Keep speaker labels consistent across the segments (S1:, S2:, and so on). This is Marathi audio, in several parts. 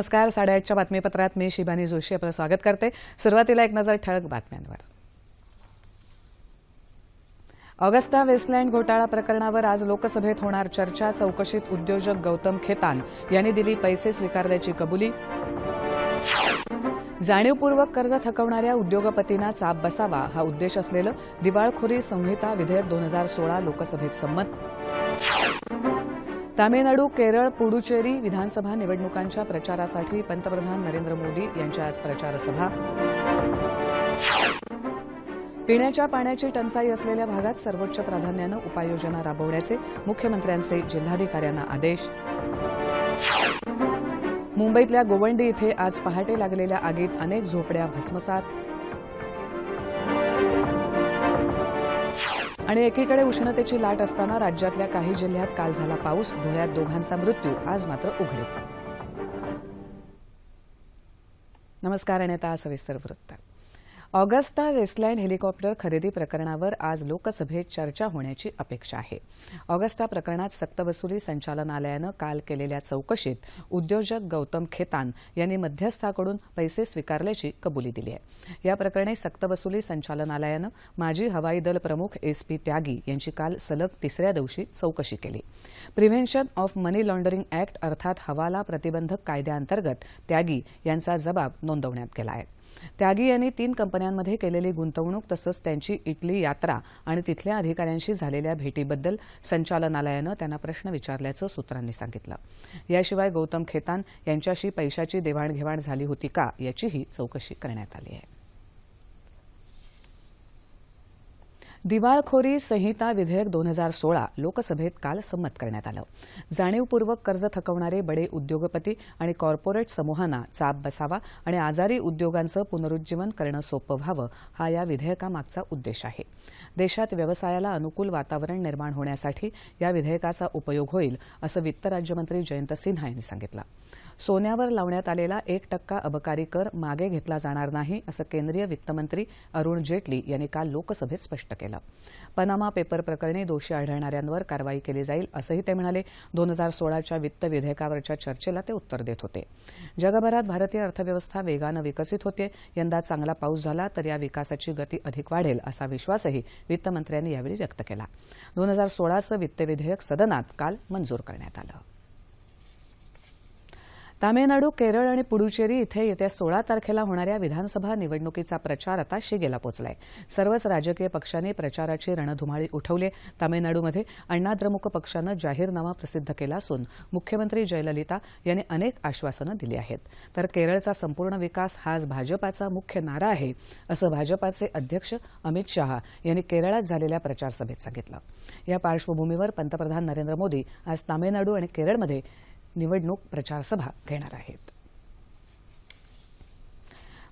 S1: नमस्कार साडेआठच्या बातमीपत्रात मी शिबानी जोशी आपलं स्वागत करते. सुरुवातीला एक नजर ठळक बातम्यांवर. ऑगस्टा वेस्टलँड घोटाळा प्रकरणावर आज लोकसभेत होणार चर्चा चौकशीत उद्योजक गौतम खेतान यांनी दिली पैसे स्वीकारल्याची कबुली. जाणीवपूर्वक कर्ज थकवणाऱ्या उद्योगपतींना चाप बसावा हा उद्देश असलेलं दिवाळखोरी संहिता विधेयक दोन हजार सोळा लोकसभेत संमत. तामिळनाडू केरळ पुडुचेरी विधानसभा निवडणुकांच्या प्रचारासाठी पंतप्रधान नरेंद्र मोदी यांच्या आज प्रचारसभा. पिण्याच्या पाण्याची टंचाई असलेल्या भागात सर्वोच्च प्राधान्यानं उपाययोजना राबवण्याचे मुख्यमंत्र्यांचे जिल्हाधिकाऱ्यांना आदेश. मुंबईतल्या गोवंडी इथे आज पहाटे लागलेल्या आगीत अनेक झोपड्या भस्मसात. आणि एकीकडे उष्णतेची लाट असताना राज्यातल्या काही जिल्ह्यात काल झाला पाऊस. धुळ्यात दोघांचा मृत्यू. आज मात्र उघडे नमस्कार आणि आता सविस्तर वृत्त. ऑगस्टा वेस्टलँड हेलिकॉप्टर खरेदी प्रकरणावर आज लोकसभेत चर्चा होण्याची अपेक्षा आहे. ऑगस्टा प्रकरणात सक्तवसुली संचालनालयानं काल केलेल्या चौकशीत उद्योजक गौतम खेतान यांनी मध्यस्थाकडून पैसे स्वीकारल्याची कबुली दिली आहे. या प्रकरणी सक्तवसुली संचालनालयानं माजी हवाई दल प्रमुख एस पी त्यागी यांची काल सलग तिसऱ्या दिवशी चौकशी केली. Prevention of money laundering act अर्थात हवाला प्रतिबंधक कायद्याअंतर्गत त्यागी यांचा जबाब नोंदवण्यात गेला आहे. त्यागी यांनी तीन कंपन्यांमध्ये केलेली गुंतवणूक तसंच त्यांची इटली यात्रा आणि तिथल्या अधिकाऱ्यांशी झालेल्या भेटीबद्दल संचालनालयानं त्यांना प्रश्न विचारल्याचं सूत्रांनी सांगितलं. याशिवाय गौतम खेतान यांच्याशी पैशाची देवाणघेवाण झाली होती का याचीही चौकशी करण्यात आली आहे. दिवाळखोरी संहिता विधेयक दोन हजार सोळा लोकसभेत काल संमत करण्यात आलं. जाणीवपूर्वक कर्ज थकवणारे बडे उद्योगपती आणि कॉर्पोरेट समूहांना चाप बसावा आणि आजारी उद्योगांचं पुनरुज्जीवन करणं सोपं व्हावं हा या विधेयकामागचा उद्देश आहे. देशात व्यवसायाला अनुकूल वातावरण निर्माण होण्यासाठी या विधेयकाचा उपयोग होईल असं वित्त राज्यमंत्री जयंत सिन्हा यांनी सांगितलं. सोन्यावर लावण्यात आलेला एक टक्का अबकारी कर मागे घेतला जाणार नाही असं केंद्रीय वित्तमंत्री अरुण जेटली यांनी काल लोकसभेत स्पष्ट केलं. पनामा पेपर प्रकरणी दोषी आढळणाऱ्यांवर कारवाई केली जाईल असंही ते म्हणाले. दोन हजार सोळाच्या वित्त विधेयकावरच्या चर्चेला ते उत्तर देत होते. जगभरात भारतीय अर्थव्यवस्था वेगानं विकसित होते. यंदा चांगला पाऊस झाला तर या विकासाची गती अधिक वाढेल असा विश्वासही वित्तमंत्र्यांनी यावेळी व्यक्त केला. दोन हजार सोळाचं वित्त विधेयक सदनात काल मंजूर करण्यात आलं. तामिळनाडू केरळ आणि पुडुचेरी इथे येत्या सोळा तारखेला होणाऱ्या विधानसभा निवडणुकीचा प्रचार आता शिगेला पोचलाय. सर्वच राजकीय पक्षांनी प्रचाराची रणधुमाळी उठवली. तामिळनाडूमध्ये अण्णाद्रमुक पक्षानं जाहीरनामा प्रसिद्ध केला असून मुख्यमंत्री जयललिता यांनी अनेक आश्वासनं दिली आहेत. तर केरळचा संपूर्ण विकास हाच भाजपाचा मुख्य नारा आहे असं भाजपाचे अध्यक्ष अमित शहा यांनी केरळात झालेल्या प्रचारसभेत सांगितलं. या पार्श्वभूमीवर पंतप्रधान नरेंद्र मोदी आज तामिळनाडू आणि केरळमध्ये निवडणूक प्रचारसभा घेणार आहेत.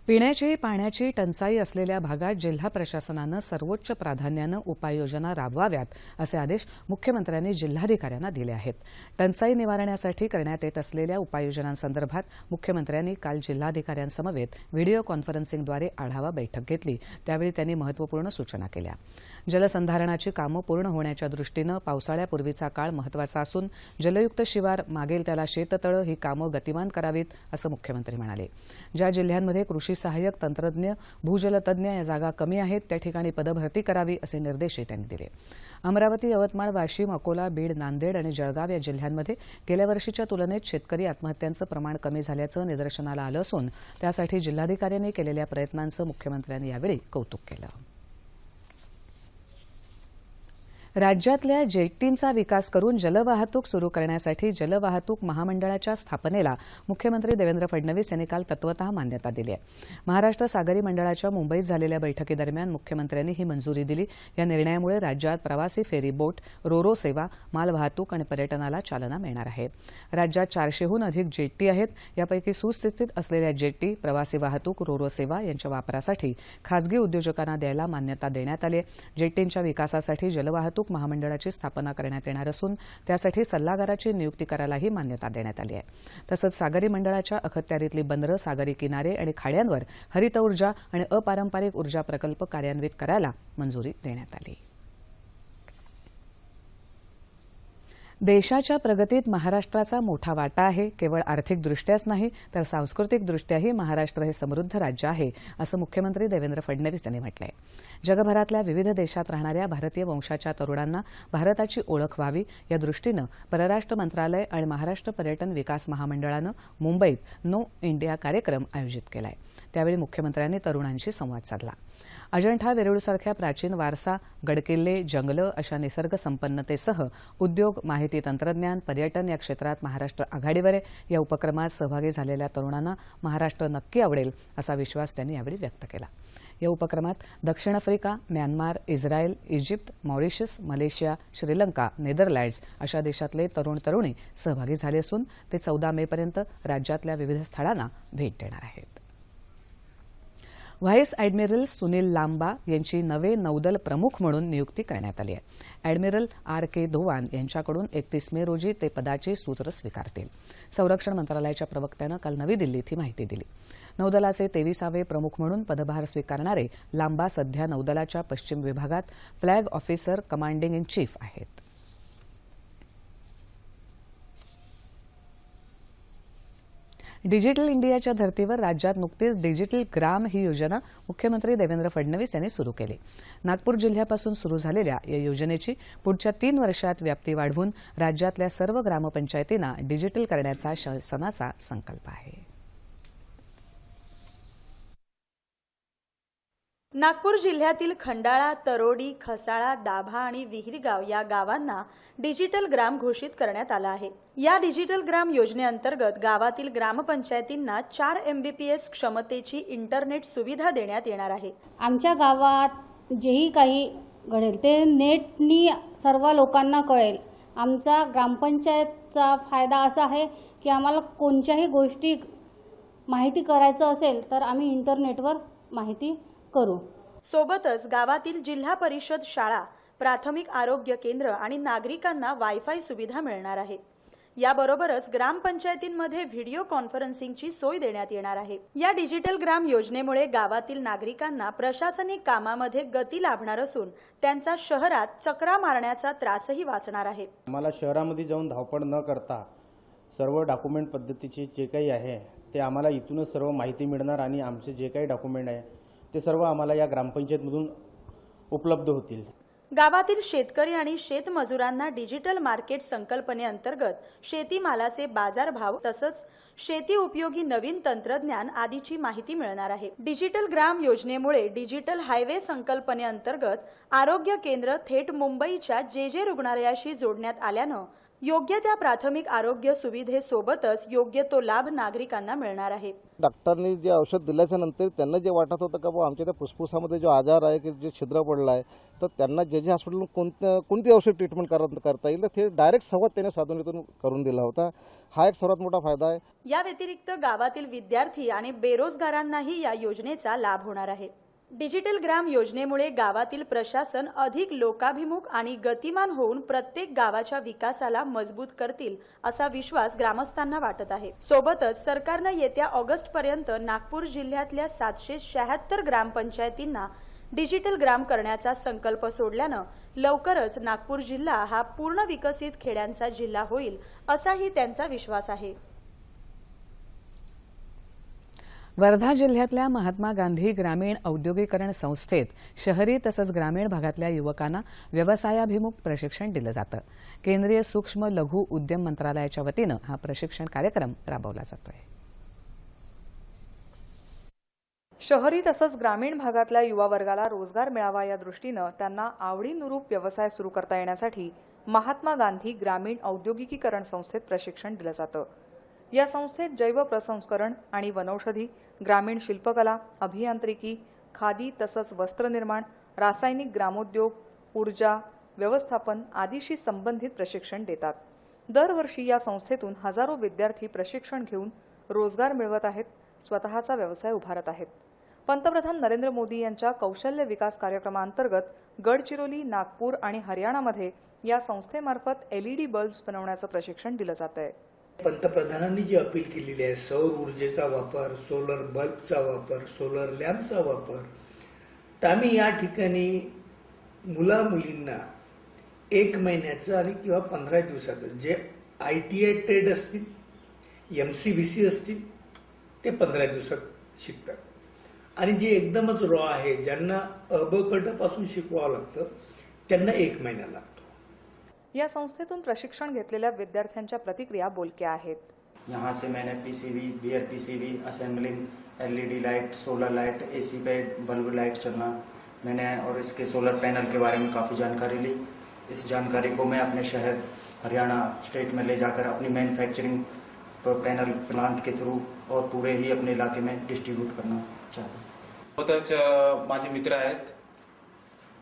S1: पिण्याची पाण्याची टंचाई असलेल्या भागात जिल्हा प्रशासनानं सर्वोच्च प्राधान्यानं उपाययोजना राबवाव्यात असे आदेश मुख्यमंत्र्यांनी जिल्हाधिकाऱ्यांना दिले आहेत. टंचाई निवारण्यासाठी करण्यात येत असलेल्या उपाययोजनांसंदर्भात मुख्यमंत्र्यांनी काल जिल्हाधिकाऱ्यांसमवेत व्हिडिओ कॉन्फरन्सिंगद्वारे आढावा बैठक घेतली. त्यावेळी त्यांनी महत्त्वपूर्ण सूचना केल्या. जलसंधारणाची कामं पूर्ण होण्याच्या दृष्टीनं पावसाळ्यापूर्वीचा काळ महत्त्वाचा असून जलयुक्त शिवार मागेल त्याला शेततळं ही कामं गतिमान करावीत असं मुख्यमंत्री म्हणाले. ज्या जिल्ह्यांमध्ये कृषी सहाय्यक तंत्रज्ञ भूजलतज्ञ या जागा कमी आहेत त्या ठिकाणी पदभरती करावी असे निर्देशही त्यांनी दिले. अमरावती यवतमाळ वाशिम अकोला बीड नांदेड आणि जळगाव या जिल्ह्यांमध्ये गेल्या वर्षीच्या तुलनेत शेतकरी आत्महत्यांचं प्रमाण कमी झाल्याचं निदर्शनाला आलं असून त्यासाठी जिल्हाधिकाऱ्यांनी केलेल्या प्रयत्नांचं मुख्यमंत्र्यांनी यावेळी कौतुक केलं. राज्यातल्या जेटींचा विकास करून जलवाहतूक सुरू करण्यासाठी जलवाहतूक महामंडळाच्या स्थापनेला मुख्यमंत्री देवेंद्र फडणवीस यांनी काल तत्वत मान्यता दिली आहे. महाराष्ट्र सागरी मंडळाच्या मुंबईत झालेल्या बैठकीदरम्यान मुख्यमंत्र्यांनी ही मंजुरी दिली. या निर्णयामुळे राज्यात प्रवासी फेरी बोट रोरो सेवा मालवाहतूक आणि पर्यटनाला चालना मिळणार आहे. राज्यात चारशेहून अधिक जेट्टी आहेत. यापैकी सुस्थितीत असलेल्या जेट्टी प्रवासी वाहतूक रोरो सेवा यांच्या वापरासाठी खासगी उद्योजकांना द्यायला मान्यता देण्यात आली जेट्टींच्या विकासासाठी जलवाहतूक महामंडळाची स्थापना करण्यात येणार असून त्यासाठी सल्लागाराची नियुक्ती करायलाही मान्यता देण्यात आली आहे. तसंच सागरी मंडळाच्या अखत्यारीतली बंदरं सागरी किनारे आणि खाड्यांवर हरित ऊर्जा आणि अपारंपरिक ऊर्जा प्रकल्प कार्यान्वित करायला मंजुरी देण्यात आली. देशाच्या प्रगतीत महाराष्ट्राचा मोठा वाटा आहे. केवळ आर्थिकदृष्ट्याच नाही तर सांस्कृतिकदृष्ट्याही महाराष्ट्र हे समृद्ध राज्य आहे असं मुख्यमंत्री देवेंद्र फडणवीस यांनी म्हटलंय. जगभरातल्या विविध देशात राहणाऱ्या भारतीय वंशाच्या तरुणांना भारताची ओळख व्हावी या दृष्टीनं परराष्ट्र मंत्रालय आणि महाराष्ट्र पर्यटन विकास महामंडळानं मुंबईत नो इंडिया कार्यक्रम आयोजित केलाय. त्यावेळी मुख्यमंत्र्यांनी तरुणांशी संवाद साधला. अजंठा वेरूळसारख्या प्राचीन वारसा गडकिल्ले जंगलं अशा निसर्ग संपन्नतेसह उद्योग माहिती तंत्रज्ञान पर्यटन या क्षेत्रात महाराष्ट्र आघाडीवर. आहे या उपक्रमात सहभागी झालेल्या तरुणांना महाराष्ट्र नक्की आवडेल असा विश्वास त्यांनी यावेळी व्यक्त केला. या उपक्रमात दक्षिण Africa Myanmar Israel Egypt Mauritius Malaysia Sri Lanka Netherlands अशा देशातले तरुण तरुणी सहभागी झाले असून ते चौदा मेपर्यंत राज्यातल्या विविध स्थळांना भेट देणार आहेत. व्हाईस ॲडमिरल सुनील लांबा यांची नवे नौदल प्रमुख म्हणून नियुक्ती करण्यात आली आहे. ॲडमिरल आर के धोवान यांच्याकडून एकतीस मे रोजी ते पदाची सूत्र स्वीकारतील. संरक्षण मंत्रालयाच्या प्रवक्त्यानं काल नवी दिल्लीत ही माहिती दिली. नौदलाचे तेविसावे प्रमुख म्हणून पदभार स्वीकारणारे लांबा सध्या नौदलाच्या पश्चिम विभागात flag officer commanding in chief आहेत. डिजिटल इंडियाच्या धर्तीवर राज्यात नुकतीच डिजिटल ग्राम ही योजना मुख्यमंत्री देवेंद्र फडणवीस यांनी सुरू केली. नागपूर जिल्ह्यापासून सुरू झालेल्या या योजनेची पुढच्या तीन वर्षात व्याप्ती वाढवून राज्यातल्या सर्व ग्रामपंचायतींना डिजिटल करण्याचा शासनाचा संकल्प आहे.
S2: नागपूर जिल्ह्यातील खंडाळा तरोडी खसाळा दाभा आणि विहिरगाव या गावांना डिजिटल ग्राम घोषित करण्यात आला आहे. या डिजिटल ग्राम योजनेअंतर्गत गावातील ग्रामपंचायतींना चार एमबीपीएस क्षमतेची इंटरनेट सुविधा देण्यात येणार आहे.
S3: आमच्या गावात जेही काही घडेल ते नेटनी सर्व लोकांना कळेल. आमचा ग्रामपंचायतचा फायदा असा आहे की आम्हाला कोणत्याही गोष्टी माहिती करायचं असेल तर आम्ही इंटरनेटवर माहिती करू.
S2: सोबतच गावातील जिल्हा परिषद शाळा प्राथमिक आरोग्य केंद्र आणि नागरिकांना वायफाय सुविधा मिळणार आहे. याबरोबरच ग्रामपंचायतींमध्ये व्हिडिओ कॉन्फरन्सिंगची सोय देण्यात येणार आहे. या डिजिटल ग्राम योजनेमुळे गावातील नागरिकांना प्रशासनिक कामामध्ये गती लाभणार असून त्यांचा शहरात चक्रा मारण्याचा त्रासही वाचणार आहे.
S4: आम्हाला शहरामध्ये जाऊन धावपळ न करता सर्व डॉक्युमेंट पद्धतीचे जे काही आहे ते आम्हाला इथूनच सर्व माहिती मिळणार आणि आमचे जे काही डॉक्युमेंट आहे ते सर्व आम्हाला या ग्रामपंचायतमधून उपलब्ध होतील.
S2: गावातील शेतकरी आणि शेतमजुरांना डिजिटल मार्केट संकल्पनेअंतर्गत शेतीमालाचे बाजारभाव तसंच शेती उपयोगी नवीन तंत्रज्ञान आदीची माहिती मिळणार आहे. डिजिटल ग्राम योजनेमुळे डिजिटल हायवे संकल्पनेअंतर्गत आरोग्य केंद्र थेट मुंबईच्या जे जे रुग्णालयाशी जोडण्यात आल्यानं योग्य त्या प्राथमिक आरोग्य सुविधेसोबतच योग्य तो लाभ नागरिकांना मिळणार आहे.
S5: डॉक्टरनी जे औषध दिल्याच्या नंतर त्यांना जे वाटत होतं का आमच्या त्या फुफ्फुसामध्ये जो आजार आहे की जे छिद्र पडलं आहे तर त्यांना जे जे हॉस्पिटल कोणत्या कोणती औषध ट्रीटमेंट करत करता येईल? तर ते डायरेक्ट संवाद त्याने साधून करून दिला होता. हा एक सर्वात मोठा फायदा आहे.
S2: या व्यतिरिक्त गावातील विद्यार्थी आणि बेरोजगारांनाही या योजनेचा लाभ होणार आहे. डिजिटल ग्राम योजनेमुळे गावातील प्रशासन अधिक लोकाभिमुख आणि गतिमान होऊन प्रत्येक गावाच्या विकासाला मजबूत करतील असा विश्वास ग्रामस्थांना वाटत आहे. सोबतच सरकारनं येत्या ऑगस्ट पर्यंत नागपूर जिल्ह्यातल्या सातशे शहात्तर ग्रामपंचायतींना डिजिटल ग्राम करण्याचा संकल्प सोडल्यानं लवकरच नागपूर जिल्हा हा पूर्ण विकसित खेड्यांचा जिल्हा होईल असाही त्यांचा विश्वास आहे.
S1: वर्धा जिल्ह्यातल्या महात्मा गांधी ग्रामीण औद्योगिकरण संस्थेत शहरी तसंच ग्रामीण भागातल्या युवकांना व्यवसायाभिमुख प्रशिक्षण दिलं जातं. केंद्रीय सूक्ष्म लघु उद्यम मंत्रालयाच्या वतीनं हा प्रशिक्षण कार्यक्रम राबवला जातोय.
S6: शहरी तसंच ग्रामीण भागातल्या युवा वर्गाला रोजगार मिळावा या दृष्टीनं त्यांना आवडीनुरूप व्यवसाय सुरू करता येण्यासाठी महात्मा गांधी ग्रामीण औद्योगिकीकरण संस्थेत प्रशिक्षण दिलं जातं. या संस्थेत जैव प्रसंस्करण आणि वनौषधी ग्रामीण शिल्पकला अभियांत्रिकी खादी तसंच वस्त्रनिर्माण रासायनिक ग्रामोद्योग ऊर्जा व्यवस्थापन आदीशी संबंधित प्रशिक्षण देतात. दरवर्षी या संस्थेतून हजारो विद्यार्थी प्रशिक्षण घेऊन रोजगार मिळवत आहेत स्वतःचा व्यवसाय उभारत आहेत. पंतप्रधान नरेंद्र मोदी यांच्या कौशल्य विकास कार्यक्रमांतर्गत गडचिरोली नागपूर आणि हरियाणामध्ये या संस्थेमार्फत एलईडी बल्ब्स बनवण्याचं प्रशिक्षण दिलं जात आहे
S7: पंतप्रधानांनी जी अपील केलेली आहे सौर ऊर्जेचा वापर सोलर बल्बचा वापर सोलर लॅम्पचा वापर तर आम्ही या ठिकाणी मुला मुलींना एक महिन्याचं आणि किंवा पंधरा दिवसाचं जे आय टी आय ट्रेड असतील एम सी व्ही सी असतील ते पंधरा दिवसात शिकतात. आणि जे एकदमच रॉ आहे ज्यांना अबकटापासून शिकवावं लागतं त्यांना एक महिना लागतो.
S6: या संस्थेतून प्रशिक्षण घेतलेल्या विद्यार्थ्यांच्या प्रतिक्रिया बोलक्या आहेत.
S8: यहाँ से मैंने PCB B R PCB assembling LED light solar light AC bed bulb light चलना। मैंने और इसके सोलर पैनल के बारे में काफ़ी जानकारी ली। इस जानकारी को मैं अपने शहर हरियाणा स्टेट में ले जाकर अपनी मैन्युफैक्चरिंग पैनल प्लांट के थ्रू और पूरे ही अपने इलाके में डिस्ट्रीब्यूट करना चाहता हूँ।
S9: सोबतच अ, माझे मित्र आहेत।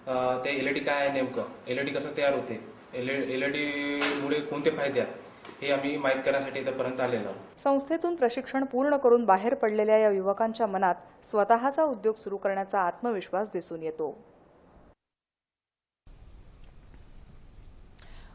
S9: अ, ते एलईडी काय आहे नेमकं? एलईडी कसं तयार होते? मुळे कोणते फायदे आहेत हे आम्ही माहीत करण्यासाठी इथपर्यंत आलेलो आहोत.
S6: संस्थेतून प्रशिक्षण पूर्ण करून बाहेर पडलेल्या या युवकांच्या मनात स्वतःचा उद्योग सुरू करण्याचा आत्मविश्वास दिसून येतो.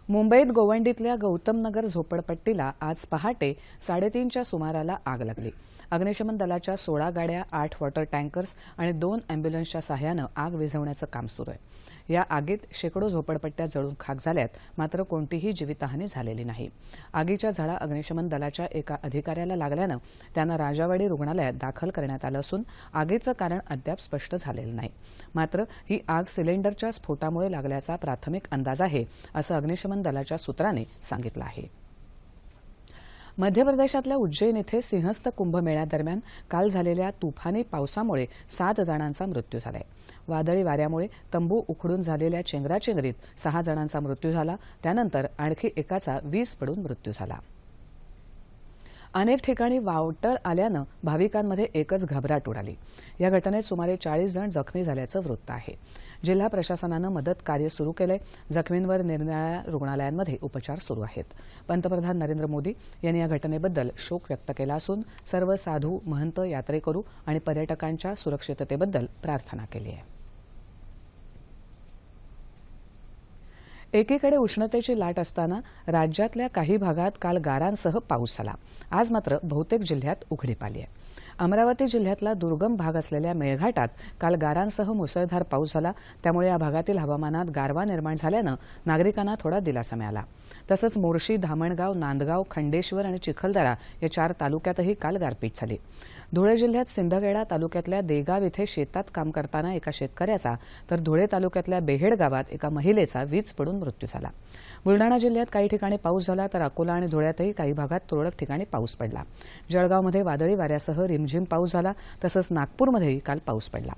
S1: मुंबईत गोवंडीतल्या गौतम नगर झोपडपट्टीला आज पहाटे साडेतीनच्या सुमाराला आग लागली. अग्निशमन दलाच्या सोळा गाड्या आठ वॉटर टँकर्स आणि दोन अँब्युलन्सच्या सहाय्यानं आग विझवण्याचं काम सुरू आहे. या आगीत शेकडो झोपडपट्ट्या जळून खाक झाल्यात मात्र कोणतीही जीवितहानी झालेली नाही. आगीच्या झळा अग्निशमन दलाच्या एका अधिकाऱ्याला लागल्यानं त्यांना राजावाडी रुग्णालयात दाखल करण्यात आलं असून आगीचं कारण अद्याप स्पष्ट झालेलं नाही. मात्र ही आग सिलेंडरच्या स्फोटामुळे लागल्याचा प्राथमिक अंदाज आहे असं अग्निशमन दलाच्या सूत्रांनी सांगितलं आहे. मध्य प्रदेशातल्या उज्जैन इथे सिंहस्थ कुंभमेळ्यादरम्यान काल झालेल्या तुफानी पावसामुळे सात जणांचा मृत्यू झालाय. वादळी वाऱ्यामुळे तंबू उखडून झालेल्या चेंगराचेंगरीत सहा जणांचा मृत्यू झाला. त्यानंतर आणखी एकाचा वीज पडून मृत्यू झाला. अनेक ठिकाणी वावटळ आल्यानं भाविकांमध्ये एकच घबराट उडाली. या घटनेत सुमारे चाळीस जण जखमी झाल्याचं वृत्त आहे. जिल्हा प्रशासनानं मदत कार्य सुरू केलंय. जखमींवर निरनिराळ्या रुग्णालयांमध्ये उपचार सुरू आहेत. पंतप्रधान नरेंद्र मोदी यांनी या घटनेबद्दल शोक व्यक्त केला असून सर्व साधू महंत यात्रेकरू आणि पर्यटकांच्या सुरक्षिततेबद्दल प्रार्थना केली आहे. एकीकडे उष्णतेची लाट असताना राज्यातल्या काही भागात काल गारांसह पाऊस झाला. आज मात्र बहुतेक जिल्ह्यात उघडीप आली आहे. अमरावती जिल्ह्यातला दुर्गम भाग असलेल्या मेळघाटात काल गारांसह मुसळधार पाऊस झाला. त्यामुळे या भागातील हवामानात गारवा निर्माण झाल्यानं नागरिकांना थोडा दिलासा मिळाला. तसंच मोर्शी धामणगाव नांदगाव खंडेश्वर आणि चिखलदरा या चार तालुक्यातही काल गारपीट झाली. धुळे जिल्ह्यात सिंदखेडा तालुक्यातल्या देगाव इथे शेतात काम करताना एका शेतकऱ्याचा तर धुळे तालुक्यातल्या बेहेड गावात एका महिलेचा वीज पडून मृत्यू झाला. बुलडाणा जिल्ह्यात काही ठिकाणी पाऊस झाला तर अकोला आणि धुळ्यातही काही भागात तुरळक ठिकाणी पाऊस पडला. जळगावमध्ये वादळी वाऱ्यासह रिमझिम पाऊस झाला तसंच नागपूरमध्येही काल पाऊस पडला.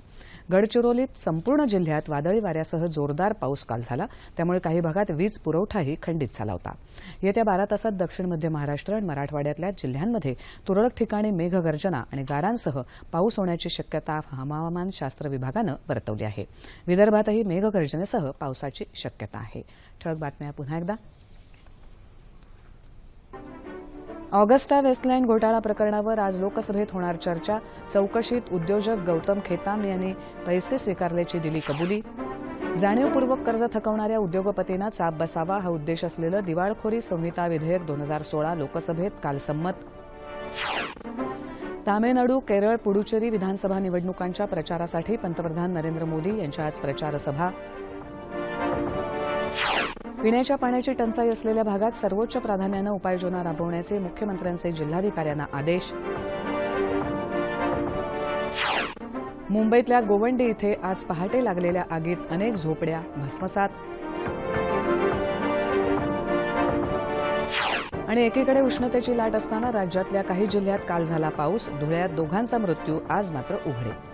S1: गडचिरोलीत संपूर्ण जिल्ह्यात वादळी वाऱ्यासह जोरदार पाऊस काल झाला. त्यामुळे काही भागात वीज पुरवठाही खंडित झाला होता. येत्या बारा तासात दक्षिण मध्य महाराष्ट्र आणि मराठवाड्यातल्या जिल्ह्यांमध्ये तुरळक ठिकाणी मेघगर्जना आणि गारांसह पाऊस होण्याची शक्यता हवामानशास्त्र विभागानं वर्तवली आहे. विदर्भातही मेघगर्जनेसह पावसाची शक्यता आहे. ठळक बातम्या पुन्हा एकदा. ऑगस्टा वेस्टलँड घोटाळा प्रकरणावर आज लोकसभेत होणार चर्चा. चौकशीत उद्योजक गौतम खेताम यांनी पैसे स्वीकारल्याची दिली कबुली. जाणीवपूर्वक कर्ज थकवणाऱ्या उद्योगपतींना चाप बसावा हा उद्देश असलेलं दिवाळखोरी संहिता विधेयक दोन हजार सोळा लोकसभेत काल संमत. तामिळनाडू केरळ पुडुचेरी विधानसभा निवडणुकांच्या प्रचारासाठी पंतप्रधान नरेंद्र मोदी यांच्या आज प्रचारसभा. पिण्याच्या पाण्याची टंचाई असलेल्या भागात सर्वोच्च प्राधान्यानं उपाययोजना राबवण्याचे मुख्यमंत्र्यांचे जिल्हाधिकाऱ्यांना आदेश. मुंबईतल्या गोवंडी इथे आज पहाटे लागलेल्या आगीत अनेक झोपड्या भस्मसात. आणि एकीकडे उष्णतेची लाट असताना राज्यातल्या काही जिल्ह्यात काल झाला पाऊस धुळ्यात दोघांचा मृत्यू आज मात्र उघडे